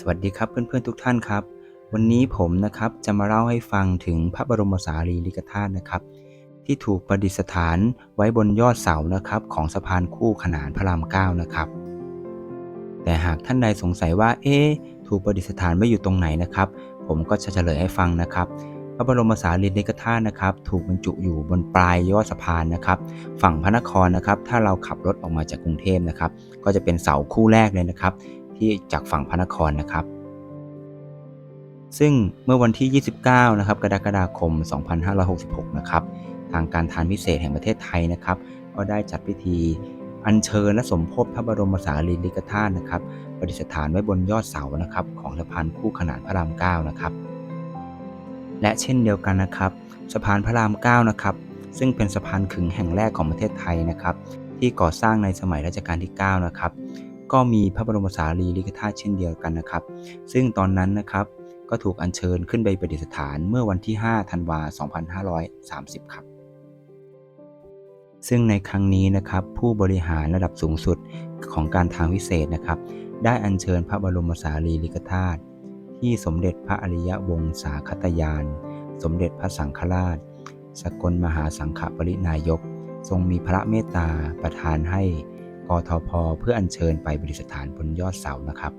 สวัสดีครับเพื่อนๆทุกท่านครับ วันนี้ผมนะครับจะมาเล่าให้ฟังถึงพระบรมสารีริกธาตุนะครับ ที่ถูกประดิษฐานไว้บนยอดเสานะครับของสะพานคู่ขนานพระรามเก้านะครับ แต่หากท่านใดสงสัยว่าเอ๊ถูกประดิษฐานไว้อยู่ตรงไหนนะครับ ผมก็จะเฉลยให้ฟังนะครับพระบรมสารีริกธาตุนะครับ ถูกบรรจุอยู่บนปลายยอดสะพานนะครับ ฝั่งพระนครนะครับ ถ้าเราขับรถออกมาจากกรุงเทพนะครับ ก็จะเป็นเสาคู่แรกเลยนะครับ ที่จากฝั่งพระนครนะครับ ซึ่งเมื่อวันที่ 29 นะครับ กรกฎาคม 2566 นะครับ ทางการทานพิเศษแห่งประเทศไทยนะครับ ก็ได้จัดพิธีอัญเชิญและสมภพพระบรมสารีริกธาตุนะครับประดิษฐานไว้บนยอดเสานะครับ ของสะพานคู่ขนานพระรามเก้านะครับ และเช่นเดียวกันนะครับ สะพานพระรามเก้านะครับ ซึ่งเป็นสะพานขึงแห่งแรกของประเทศไทยนะครับ ที่ก่อสร้างในสมัยรัชกาลที่ 9 นะครับ ก็มีพระบรมสารีริกธาตุเช่นเดียวกันนะครับ ซึ่งตอนนั้นนะครับก็ถูกอัญเชิญขึ้นไปประดิษฐานเมื่อวันที่ 5 ธันวา 2530 ครับ ซึ่งในครั้งนี้นะครับผู้บริหารระดับสูงสุดของการทางวิเศษนะครับ ได้อัญเชิญพระบรมสารีริกธาตุที่สมเด็จพระอริยวงศาคตยาน สมเด็จพระสังฆราช สกลมหาสังฆปรินายก ทรงมีพระเมตตาประทานให้ กทพ เพื่ออัญเชิญไปประดิษฐานบนยอดเสานะครับ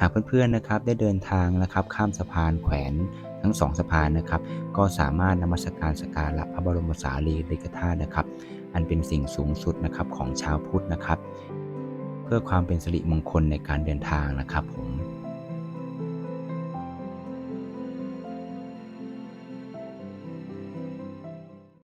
หากเพื่อนๆนะครับได้เดินทางนะครับข้ามสะพานแขวนทั้งสองสะพานนะครับ ก็สามารถนมัสการสกการะพระบรมสารีริกธาตุนะครับ อันเป็นสิ่งสูงสุดนะครับของชาวพุทธนะครับ เพื่อความเป็นสิริมงคลในการเดินทางนะครับผม